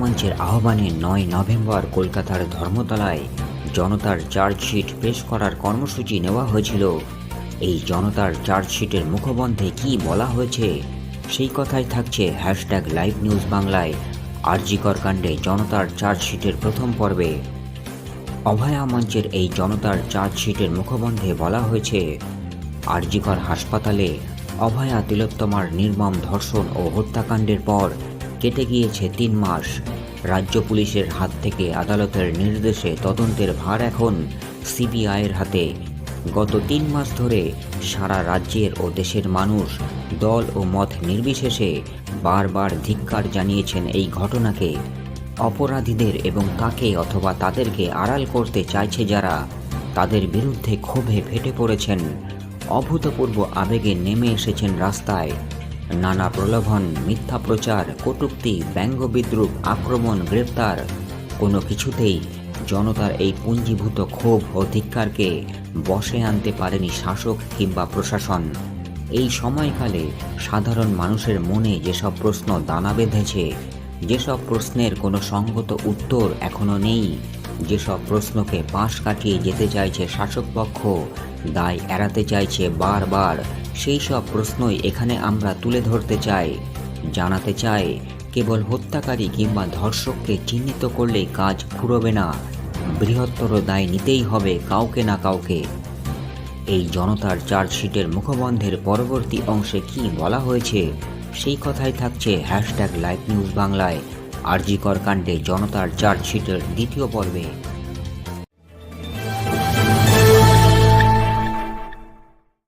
মঞ্চের আহ্বানে নয় নভেম্বর কলকাতার ধর্মতলায় জনতার চার্জশিট পেশ করার কর্মসূচি নেওয়া হয়েছিল। এই জনতার চার্জশিটের মুখবন্ধে কি বলা হয়েছে, সেই কথাই থাকছে হ্যাশট্যাগ লাইভ নিউজ বাংলায় আরজিকর কাণ্ডে জনতার চার্জশিটের প্রথম পর্বে। অভয়া মঞ্চের এই জনতার চার্জশিটের মুখবন্ধে বলা হয়েছে, আরজিকর হাসপাতালে অভয়া তিলোত্তমার নির্মম ধর্ষণ ও হত্যাকাণ্ডের পর কেটে গিয়েছে তিন মাস। রাজ্য পুলিশের হাত থেকে আদালতের নির্দেশে তদন্তের ভার এখন সিবিআইয়ের হাতে। গত তিন মাস ধরে সারা রাজ্যের ও দেশের মানুষ দল ও মত নির্বিশেষে বারবার ধিক্কার জানিয়েছেন এই ঘটনাকে। অপরাধীদের এবং তাকে অথবা তাদেরকে আড়াল করতে চাইছে যারা, তাদের বিরুদ্ধে ক্ষোভে ফেটে পড়েছেন। অভূতপূর্ব আবেগে নেমে এসেছেন রাস্তায়। নানা প্রলোভন, মিথ্যা প্রচার, কটূক্তি, ব্যঙ্গ বিদ্রুপ, আক্রমণ, গ্রেপ্তার, কোনো কিছুতেই জনতার এই পুঞ্জীভূত ক্ষোভ ও ধিক্কারকে বশে আনতে পারেনি শাসক কিংবা প্রশাসন। এই সময়কালে সাধারণ মানুষের মনে যেসব প্রশ্ন দানা বেঁধেছে, যেসব প্রশ্নের কোনো সঙ্গত উত্তর এখনও নেই, যেসব প্রশ্নকে পাশ কাটিয়ে যেতে চাইছে শাসক পক্ষ দায় এড়াতে চাইছে বারবার সেই সব প্রশ্নই এখানে আমরা তুলে ধরতে চাই। জানাতে চাই, কেবল হত্যাকারী কিংবা ধর্ষককে চিহ্নিত করলে কাজ ফুরবে না। বৃহত্তর দায় নিতেই হবে কাউকে না কাউকে। এই জনতার চার্জশিটের মুখবন্ধের পরবর্তী অংশে কি বলা হয়েছে, সেই কথাই থাকছে হ্যাশট্যাগ লাইভ নিউজ বাংলায়। আরজিকর কাণ্ডে জনতার চার্জশিটের দ্বিতীয় পর্বে।